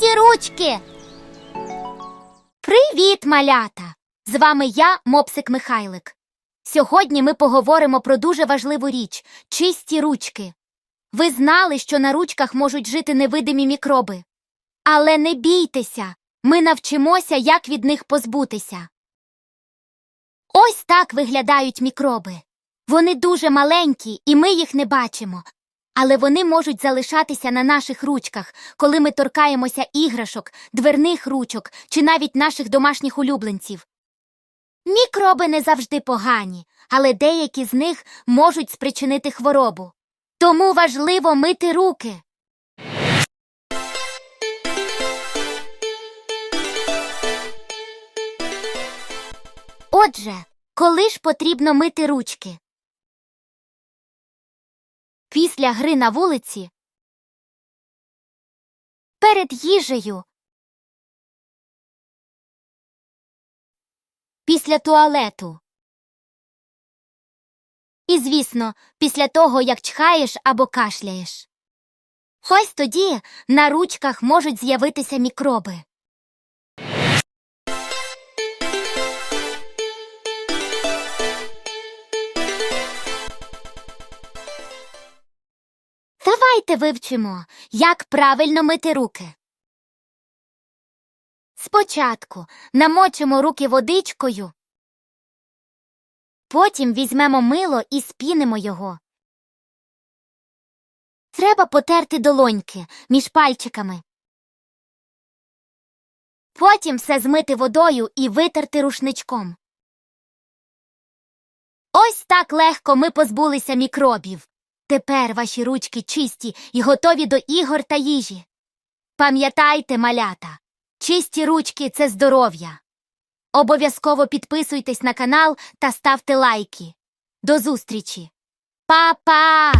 Чисті ручки. Привіт, малята! З вами я, Мопсик Михайлик. Сьогодні ми поговоримо про дуже важливу річ чисті ручки. Ви знали, що на ручках можуть жити невидимі мікроби. Але не бійтеся, ми навчимося, як від них позбутися. Ось так виглядають мікроби. Вони дуже маленькі, і ми їх не бачимо. Але вони можуть залишатися на наших ручках, коли ми торкаємося іграшок, дверних ручок чи навіть наших домашніх улюбленців. Мікроби не завжди погані, але деякі з них можуть спричинити хворобу. Тому важливо мити руки. Отже, коли ж потрібно мити ручки? Після гри на вулиці, перед їжею, після туалету. І, звісно, після того, як чхаєш або кашляєш. Ось тоді на ручках можуть з'явитися мікроби. Давайте вивчимо, як правильно мити руки. Спочатку намочимо руки водичкою, потім візьмемо мило і спінимо його. Треба потерти долоньки між пальчиками. Потім все змити водою і витерти рушничком. Ось так легко ми позбулися мікробів. Тепер ваші ручки чисті і готові до ігор та їжі. Пам'ятайте, малята, чисті ручки це здоров'я. Обов'язково підписуйтесь на канал та ставте лайки. До зустрічі. Па-па!